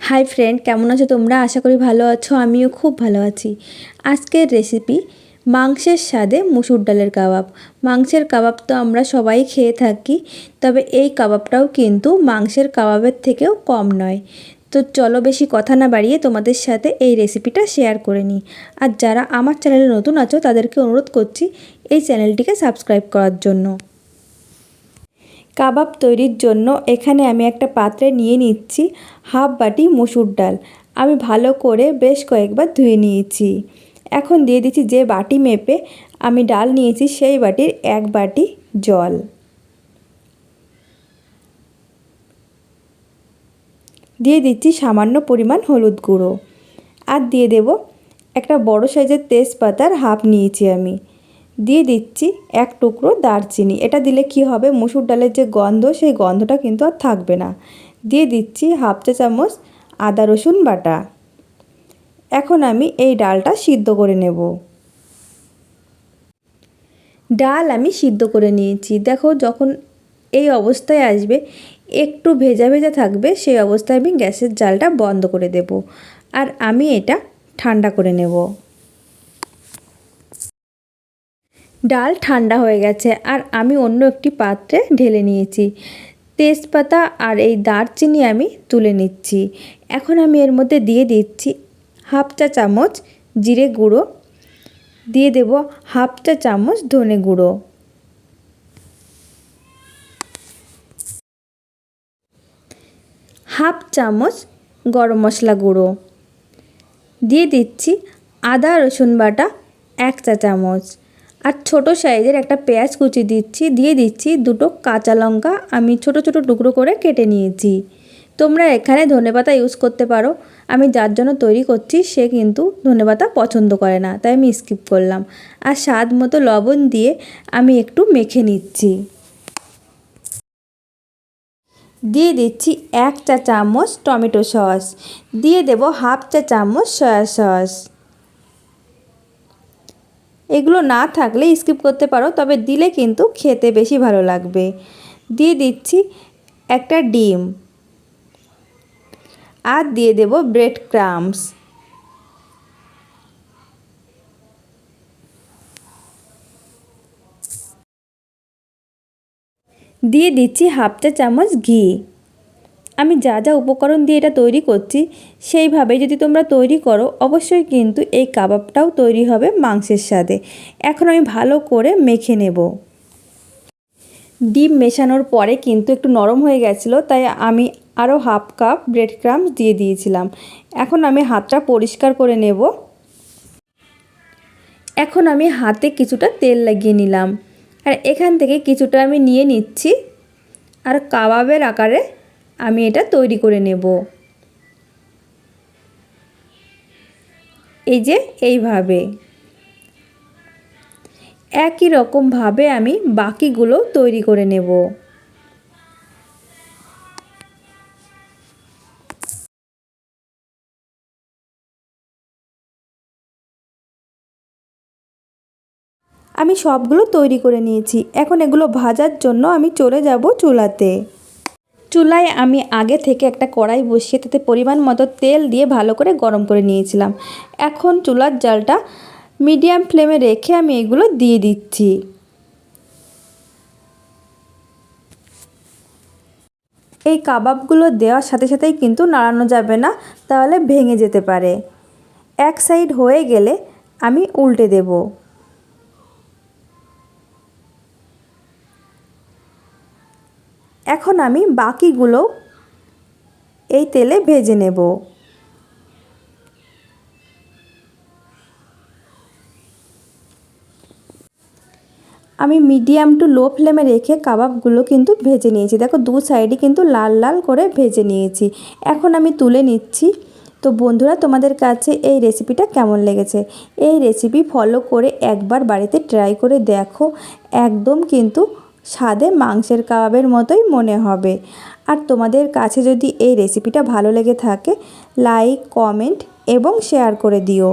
Hi friend, কেমন আছো তোমরা? আশা করি ভালো আছো, আমিও খুব ভালো আছি। আজকের রেসিপি মাংসের স্বাদে মুসুর ডালের কাবাব। মাংসের কাবাব তো আমরা সবাই খেয়ে থাকি, তবে এই কাবাবটাও কিন্তু মাংসের কাবাবের থেকেও কম নয়। তো চলো বেশি কথা না বাড়িয়ে তোমাদের সাথে এই রেসিপিটা শেয়ার করে নিই। আর যারা আমার চ্যানেলে নতুন আছো, তাদেরকে অনুরোধ করছি এই চ্যানেলটিকে সাবস্ক্রাইব করার জন্য। কাবাব তৈরির জন্য এখানে আমি একটা পাত্রে নিয়ে নিচ্ছি হাফ বাটি মসুর ডাল। আমি ভালো করে বেশ কয়েকবার ধুয়ে নিয়েছি। এখন দিয়ে দিচ্ছি যে বাটি মেপে আমি ডাল নিয়েছি সেই বাটির এক বাটি জল। দিয়ে দিচ্ছি সামান্য পরিমাণ হলুদ গুঁড়ো। আর দিয়ে দেব একটা বড় সাইজের তেজপাতার হাফ নিয়েছি আমি। দিয়ে দিচ্ছি এক টুকরো দারচিনি। এটা দিলে কি হবে? মুসুর ডালের যে গন্ধ, সেই গন্ধটা কিন্তু আর থাকবে না। দিয়ে দিচ্ছি হাফ চা চামচ আদা রসুন বাটা। এখন আমি এই ডালটা সিদ্ধ করে নেব। ডাল আমি সিদ্ধ করে নিয়েছি। দেখো যখন এই অবস্থায় আসবে, একটু ভেজা ভেজা থাকবে, সেই অবস্থায় আমি গ্যাসের জালটা বন্ধ করে দেব। আর আমি এটা ঠান্ডা করে নেব। ডাল ঠান্ডা হয়ে গেছে আর আমি অন্য একটি পাত্রে ঢেলে নিয়েছি। তেজপাতা আর এই দারচিনি আমি তুলে নিচ্ছি। এখন আমি এর মধ্যে দিয়ে দিচ্ছি হাফ চা চামচ জিরে গুঁড়ো। দিয়ে দেব হাফ চা চামচ ধনে গুঁড়ো। হাফ চামচ গরম মশলা গুঁড়ো। দিয়ে দিচ্ছি আদা রসুন বাটা এক চা চামচ। আর ছোট সাইজের একটা পেঁয়াজ কুচি দিচ্ছি, দিয়ে দিচ্ছি দুটো কাঁচা লঙ্কা। আমি ছোট ছোট টুকরো করে কেটে নিয়েছি। তোমরা এখানে ধনেপাতা ইউজ করতে পারো। আমি যার জন্য তৈরি করছি, সে কিন্তু ধনেপাতা পছন্দ করে না, তাই আমি স্কিপ করলাম। আর স্বাদ মতো লবণ দিয়ে আমি একটু মেখে নিচ্ছি। দিয়ে দিচ্ছি এক চা চামচ টমেটো সস। দিয়ে দেব হাফ চা চামচ সয়া সস। এগুলো না থাকলে স্কিপ করতে পারো, তবে দিলে কিন্তু খেতে বেশি ভালো লাগবে। দিয়ে দিচ্ছি একটা ডিম। আর দিয়ে দেব ব্রেড ক্রামস দিয়ে দিচ্ছি হাফ চা চামচ ঘি। আমি যা যা উপকরণ দিয়ে এটা তৈরি করছি সেইভাবে যদি তোমরা তৈরি করো, অবশ্যই কিন্তু এই কাবাবটাও তৈরি হবে মাংসের সাথে এখন আমি ভালো করে মেখে নেব। ডিম মেশানোর পরে কিন্তু একটু নরম হয়ে গেছিল, তাই আমি আরও হাফ কাপ ব্রেড ক্রামস দিয়ে দিয়েছিলাম। এখন আমি হাতটা পরিষ্কার করে নেব। এখন আমি হাতে কিছুটা তেল লাগিয়ে নিলাম। আর এখান থেকে কিছুটা আমি নিয়ে নিচ্ছি। আর কাবাবের আকারে আমি এটা তৈরি করে নেব। এই যে এইভাবে। একই রকমভাবে আমি বাকিগুলো তৈরি করে নেব। আমি সবগুলো তৈরি করে নিয়েছি। এখন এগুলো ভাজার জন্য আমি চলে যাব চুলাতে। চুলায় আমি আগে থেকে একটা কড়াই বসিয়ে তাতে পরিমাণ মতো তেল দিয়ে ভালো করে গরম করে নিয়েছিলাম। এখন চুলার জালটা মিডিয়াম ফ্লেমে রেখে আমি এগুলো দিয়ে দিচ্ছি। এই কাবাবগুলো দেওয়ার সাথে সাথেই কিন্তু নাড়ানো যাবে না, তাহলে ভেঙে যেতে পারে। এক সাইড হয়ে গেলে আমি উল্টে দেবো। এখন আমি বাকিগুলো এই তেলে ভেজে নেব। আমি মিডিয়াম টু লো ফ্লেমে রেখে কাবাবগুলো কিন্তু ভেজে নিয়েছি। দেখো, দু সাইডে কিন্তু লাল লাল করে ভেজে নিয়েছি। এখন আমি তুলে নিচ্ছি। তো বন্ধুরা, তোমাদের কাছে এই রেসিপিটা কেমন লেগেছে? এই রেসিপি ফলো করে একবার বাড়িতে ট্রাই করে দেখো। একদম কিন্তু স্বাদে মাংসের কাবাবের মতোই মনে হবে। আর তোমাদের কাছে যদি এই রেসিপিটা ভালো লেগে থাকে লাইক কমেন্ট এবং শেয়ার করে দিও।